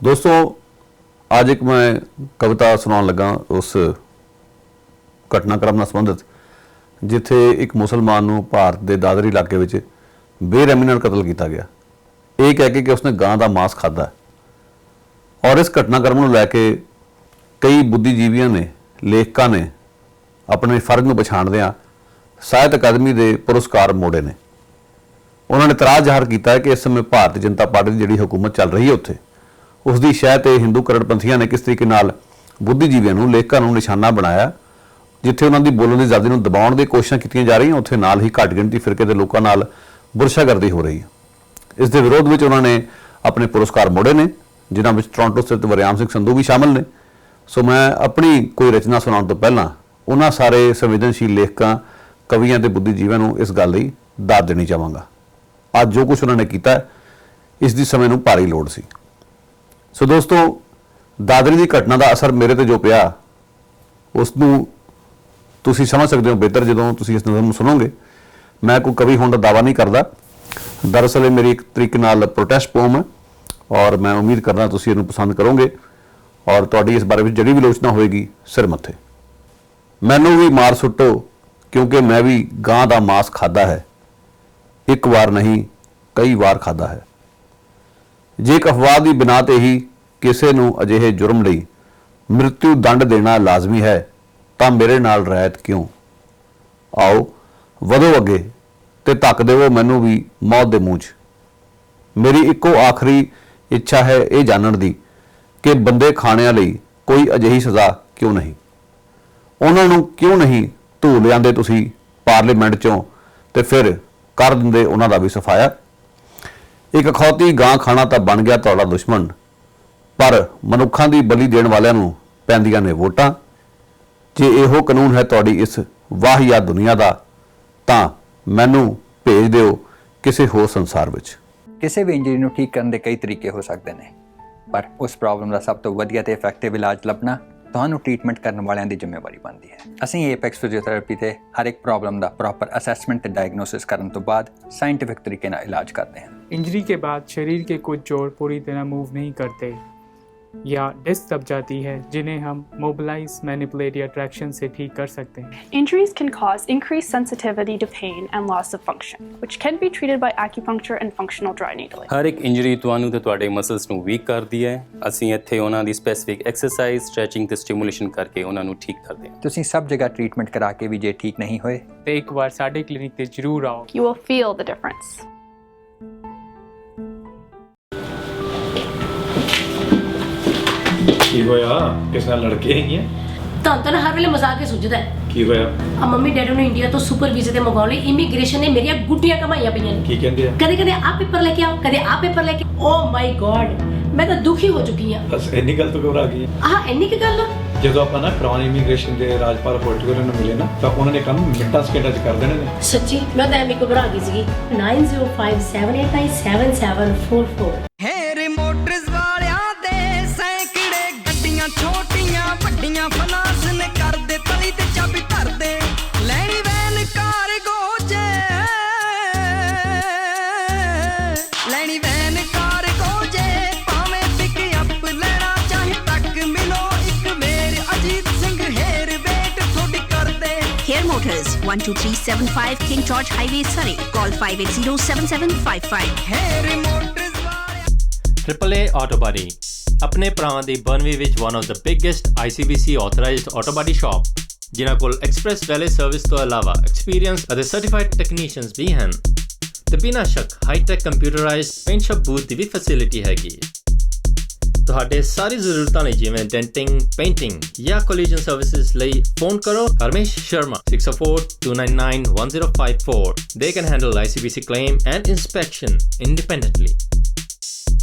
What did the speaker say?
ਦੋਸਤੋ, ਅੱਜ ਇੱਕ ਮੈਂ ਕਵਿਤਾ ਸੁਣਾਉਣ ਲੱਗਾ ਉਸ ਘਟਨਾਕ੍ਰਮ ਨਾਲ ਸੰਬੰਧਿਤ, ਜਿੱਥੇ ਇੱਕ ਮੁਸਲਮਾਨ ਨੂੰ ਭਾਰਤ ਦੇ ਦਾਦਰੀ ਇਲਾਕੇ ਵਿੱਚ ਬੇਰਹਿਮੀ ਨਾਲ ਕਤਲ ਕੀਤਾ ਗਿਆ। ਇਹ ਕਹਿ ਕੇ ਕਿ ਉਸਨੇ ਗਾਂ ਦਾ ਮਾਸ ਖਾਧਾ। ਔਰ ਇਸ ਘਟਨਾਕ੍ਰਮ ਨੂੰ ਲੈ ਕੇ ਕਈ ਬੁੱਧੀਜੀਵੀਆਂ ਨੇ, ਲੇਖਕਾਂ ਨੇ ਆਪਣੇ ਫਰਜ਼ ਨੂੰ ਪਛਾਣਦਿਆਂ ਸਾਹਿਤ ਅਕਾਦਮੀ ਦੇ ਪੁਰਸਕਾਰ ਮੋੜੇ ਨੇ। ਉਹਨਾਂ ਨੇ ਇਤਰਾਜ਼ ਜ਼ਾਹਰ ਕੀਤਾ ਕਿ ਇਸ ਸਮੇਂ ਭਾਰਤੀ ਜਨਤਾ ਪਾਰਟੀ ਦੀ ਜਿਹੜੀ ਹਕੂਮਤ ਚੱਲ ਰਹੀ ਹੈ ਉੱਥੇ ਉਸ ਦੀ ਸ਼ਹਿ ਤੇ ਹਿੰਦੂ ਕਰੜਪੰਥੀਆਂ ਨੇ ਕਿਸ ਤਰੀਕੇ ਨਾਲ ਬੁੱਧੀਜੀਵੀਆਂ ਨੂੰ ਲੇਖਕਾਂ ਨੂੰ ਨਿਸ਼ਾਨਾ ਬਣਾਇਆ, ਜਿੱਥੇ ਉਹਨਾਂ ਦੀ ਬੋਲਣ ਦੀ ਆਜ਼ਾਦੀ ਨੂੰ ਦਬਾਉਣ ਦੀ ਕੋਸ਼ਿਸ਼ਾਂ ਕੀਤੀਆਂ ਜਾ ਰਹੀਆਂ, ਉੱਥੇ ਨਾਲ ਹੀ ਘੱਟ ਗਿਣਤੀ ਫਿਰਕੇ ਦੇ ਲੋਕਾਂ ਨਾਲ ਬੁਰਸ਼ਾਗਰਦੀ ਹੋ ਰਹੀ ਹੈ। ਇਸ ਦੇ ਵਿਰੋਧ ਵਿੱਚ ਉਹਨਾਂ ਨੇ ਆਪਣੇ ਪੁਰਸਕਾਰ ਮੋੜੇ ਨੇ, ਜਿਨ੍ਹਾਂ ਵਿੱਚ ਟੋਰਾਂਟੋ ਸਥਿਤ ਵਰਿਆਮ ਸਿੰਘ ਸੰਧੂ ਵੀ ਸ਼ਾਮਲ ਨੇ। ਸੋ ਮੈਂ ਆਪਣੀ ਕੋਈ ਰਚਨਾ ਸੁਣਾਉਣ ਤੋਂ ਪਹਿਲਾਂ ਉਹਨਾਂ ਸਾਰੇ ਸੰਵੇਦਨਸ਼ੀਲ ਲੇਖਕਾਂ, ਕਵੀਆਂ ਤੇ ਬੁੱਧੀਜੀਵੀਆਂ ਨੂੰ ਇਸ ਗੱਲ ਲਈ ਦਾਦ ਦੇਣੀ ਚਾਹਾਂਗਾ। ਅੱਜ ਜੋ ਕੁਝ ਉਹਨਾਂ ਨੇ ਕੀਤਾ, ਇਸ ਦੀ ਸਮੇਂ ਨੂੰ ਭਾਰੀ ਲੋੜ ਸੀ। ਸੋ ਦੋਸਤੋ, ਦਾਦਰੀ ਦੀ ਘਟਨਾ ਦਾ ਅਸਰ ਮੇਰੇ ਤੇ ਜੋ ਪਿਆ, ਉਸ ਨੂੰ ਤੁਸੀਂ ਸਮਝ ਸਕਦੇ ਹੋ ਬਿਹਤਰ ਜਦੋਂ ਤੁਸੀਂ ਇਸ ਨਜ਼ਮ ਨੂੰ ਸੁਣੋਗੇ। ਮੈਂ ਕੋਈ ਕਵੀ ਹੋਣ ਦਾ ਦਾਵਾ ਨਹੀਂ ਕਰਦਾ। ਦਰਅਸਲ ਇਹ ਮੇਰੀ ਇੱਕ ਤਰੀਕੇ ਨਾਲ ਪ੍ਰੋਟੈਸਟ ਪੋਮ ਹੈ ਔਰ ਮੈਂ ਉਮੀਦ ਕਰਦਾ ਤੁਸੀਂ ਇਹਨੂੰ ਪਸੰਦ ਕਰੋਗੇ ਔਰ ਤੁਹਾਡੀ ਇਸ ਬਾਰੇ ਵਿੱਚ ਜਿਹੜੀ ਵੀ ਆਲੋਚਨਾ ਹੋਏਗੀ ਸਿਰ ਮੱਥੇ। ਮੈਨੂੰ ਵੀ ਮਾਰ ਸੁੱਟੋ, ਕਿਉਂਕਿ ਮੈਂ ਵੀ ਗਾਂ ਦਾ ਮਾਸ ਖਾਦਾ ਹੈ। ਇੱਕ ਵਾਰ ਨਹੀਂ, ਕਈ ਵਾਰ ਖਾਦਾ ਹੈ। ਜੇ ਇੱਕ ਅਫਵਾਹ ਦੀ ਬਿਨਾ ਤੇ ਹੀ ਕਿਸੇ ਨੂੰ ਅਜਿਹੇ ਜੁਰਮ ਲਈ ਮ੍ਰਿਤੂ ਦੰਡ ਦੇਣਾ ਲਾਜ਼ਮੀ ਹੈ, ਤਾਂ ਮੇਰੇ ਨਾਲ ਰਹਿਤ ਕਿਉਂ? ਆਓ, ਵਧੋ ਅੱਗੇ ਤੇ ਧੱਕ ਦੇਵੋ ਮੈਨੂੰ ਵੀ ਮੌਤ ਦੇ ਮੂੰਹ 'ਚ। ਮੇਰੀ ਇੱਕੋ ਆਖਰੀ ਇੱਛਾ ਹੈ ਇਹ ਜਾਣਨ ਦੀ ਕਿ ਬੰਦੇ ਖਾਣਿਆਂ ਲਈ ਕੋਈ ਅਜਿਹੀ ਸਜ਼ਾ ਕਿਉਂ ਨਹੀਂ? ਉਹਨਾਂ ਨੂੰ ਕਿਉਂ ਨਹੀਂ ਧੂ ਲਿਆਂਦੇ ਤੁਸੀਂ ਪਾਰਲੀਮੈਂਟ ਚੋਂ ਤੇ ਫਿਰ ਕਰ ਦਿੰਦੇ ਉਹਨਾਂ ਦਾ ਵੀ ਸਫਾਇਆ? ਇੱਕ ਖੌਤੀ ਗਾਂ ਖਾਣਾ ਤਾਂ ਬਣ ਗਿਆ ਤੁਹਾਡਾ ਦੁਸ਼ਮਣ, ਪਰ ਮਨੁੱਖਾਂ ਦੀ ਬਲੀ ਦੇਣ ਵਾਲਿਆਂ ਨੂੰ ਪੈਂਦੀਆਂ ਨੇ ਵੋਟਾਂ। ਜੇ ਇਹੋ ਕਾਨੂੰਨ ਹੈ ਤੁਹਾਡੀ ਇਸ ਵਾਹਿਆ ਦੁਨੀਆ ਦਾ, ਤਾਂ ਮੈਨੂੰ ਭੇਜ ਦਿਓ ਕਿਸੇ ਹੋਰ ਸੰਸਾਰ ਵਿੱਚ। ਕਿਸੇ ਵੀ ਇੰਜਰੀ ਨੂੰ ਠੀਕ ਕਰਨ ਦੇ ਕਈ ਤਰੀਕੇ ਹੋ ਸਕਦੇ ਨੇ, ਪਰ ਉਸ ਪ੍ਰੋਬਲਮ ਦਾ ਸਭ ਤੋਂ ਵਧੀਆ ਤੇ ਇਫੈਕਟਿਵ ਇਲਾਜ ਲੱਭਣਾ ਤੁਹਾਨੂੰ ਟ੍ਰੀਟਮੈਂਟ ਕਰਨ ਵਾਲਿਆਂ ਦੀ ਜ਼ਿੰਮੇਵਾਰੀ ਬਣਦੀ ਹੈ। ਅਸੀਂ ਏਪੈਕਸ ਫਿਜ਼ੀਓਥੈਰੇਪੀ ਤੇ ਹਰ ਇੱਕ ਪ੍ਰੋਬਲਮ ਦਾ ਪ੍ਰੋਪਰ ਅਸੈਸਮੈਂਟ ਤੇ ਡਾਇਗਨੋਸਿਸ ਕਰਨ ਤੋਂ ਬਾਅਦ ਸਾਇੰਟਿਫਿਕ ਤਰੀਕੇ ਨਾਲ ਇਲਾਜ ਕਰਦੇ ਹਾਂ। इंजरी के बाद शरीर के कुछ जोड़ पूरी तरह मूव नहीं करते या डिस्क दब जाती है जिन्हें हम मोबिलाइज मैनिपुलेट या ट्रैक्शन से ठीक कर सकते हैं Injuries can cause increased sensitivity to pain and loss of function, which can be treated by acupuncture and functional dry needling. ਹਰ ਇੱਕ ਇੰਜਰੀ ਤੁਹਾਨੂੰ ਤੇ ਤੁਹਾਡੇ ਮਸਲਸ ਨੂੰ ਵੀਕ ਕਰਦੀ ਹੈ ਅਸੀਂ ਇੱਥੇ ਉਹਨਾਂ ਦੀ ਸਪੈਸਿਫਿਕ ਐਕਸਰਸਾਈਜ਼ ਸਟ੍ਰੈਚਿੰਗ ਤੇ ਸਟੀਮੂਲੇਸ਼ਨ ਕਰਕੇ ਉਹਨਾਂ ਨੂੰ ਠੀਕ ਕਰਦੇ ਹਾਂ ਤੁਸੀਂ ਸਭ ਜਗ੍ਹਾ ਟ੍ਰੀਟਮੈਂਟ ਕਰਾ ਕੇ ਵੀ ਜੇ ਠੀਕ ਨਹੀਂ ਹੋਏ ਤੇ ਇੱਕ ਵਾਰ ਸਾਡੇ ਕਲੀਨਿਕ ਤੇ ਜ਼ਰੂਰ ਆਓ You will feel the difference. ਕੀ ਹੋਇਆ ਕਿਸ ਨਾਲ ਲੜਕੇ ਹੈਗੀਆਂ ਤਾਂ ਤਾਂ ਹਰ ਵੇਲੇ ਮਜ਼ਾਕ ਹੀ ਸੁਝਦਾ ਹੈ ਕੀ ਹੋਇਆ ਆ ਮੰਮੀ ਡੈਡੀ ਨੂੰ ਇੰਡੀਆ ਤੋਂ ਸੁਪਰ ਵੀਜ਼ੇ ਤੇ ਮੰਗਾਉਣ ਲਈ ਇਮੀਗ੍ਰੇਸ਼ਨ ਨੇ ਮੇਰੀਆਂ ਗੁੱਡੀਆਂ ਕਮਾਈਆਂ ਪਈਆਂ ਨੇ ਕੀ ਕਹਿੰਦੇ ਆ ਕਦੇ ਕਦੇ ਆ ਪੇਪਰ ਲੈ ਕੇ ਆਓ ਕਦੇ ਆ ਪੇਪਰ ਲੈ ਕੇ ਓ ਮਾਈ ਗॉड ਮੈਂ ਤਾਂ ਦੁਖੀ ਹੋ ਚੁੱਕੀ ਆ ਬਸ ਇੰਨੀ ਗੱਲ ਤੋਂ ਘਬਰਾ ਗਈ ਆਹ ਇੰਨੀ ਕੀ ਗੱਲ ਆ ਜਦੋਂ ਆਪਾਂ ਨਾ ਕਰਾਉਨ ਇਮੀਗ੍ਰੇਸ਼ਨ ਦੇ ਰਾਜਪਾਲ ਹੋਲਟੀਗਰ ਨੂੰ ਮਿਲੇ ਨਾ ਤਾਂ ਉਹਨਾਂ ਨੇ ਕੰਮ ਮਿੰਟਾਂ ਸਕਿੰਟਾਂ ਚ ਕਰ ਦੇਣੇ ਨੇ ਸੱਚੀ ਮੈਂ ਤਾਂ ਐਵੇਂ ਘਬਰਾ ਗਈ ਸੀਗੀ 9057897744 Hayer 12375 King George Highway, Surrey. Call 580-7755. Hayer Motors ਵਾਲਿਆਂ AAA Auto Body ਆਪਣੇ ਭਰਾਵਾਂ ਦੀ ਬਰਨਵੀ ਵਿੱਚ one of the biggest ICBC authorized auto body shop ਜਿਨ੍ਹਾਂ ਕੋਲ ਐਕਸਪ੍ਰੈਸ ਵੈਲੇ ਸਰਵਿਸ ਤੋਂ ਇਲਾਵਾ ਐਕਸਪੀਰੀਅੰਸ ਅਤੇ ਸਰਟੀਫਾਈਡ ਟੈਕਨੀਸ਼ੀਅਨਸ ਵੀ ਹਨ ਤੇ ਬਿਨਾਂ ਸ਼ੱਕ high tech computerised paint shop booth ਦੀ ਵੀ ਫੈਸਿਲਿਟੀ ਹੈਗੀ ਤੁਹਾਡੇ ਸਾਰੀ ਜ਼ਰੂਰਤਾਂ ਲਈ ਜਿਵੇਂ ਡੈਂਟਿੰਗ ਪੇਂਟਿੰਗ ਜਾਂ ਕੋਲੀਜਨ ਸਰਵਿਸਿਜ਼ ਲਈ ਫੋਨ ਕਰੋ ਹਰਮੇਸ਼ ਸ਼ਰਮਾ 642991054 ਦੇ can handle ICBC claim and inspection independently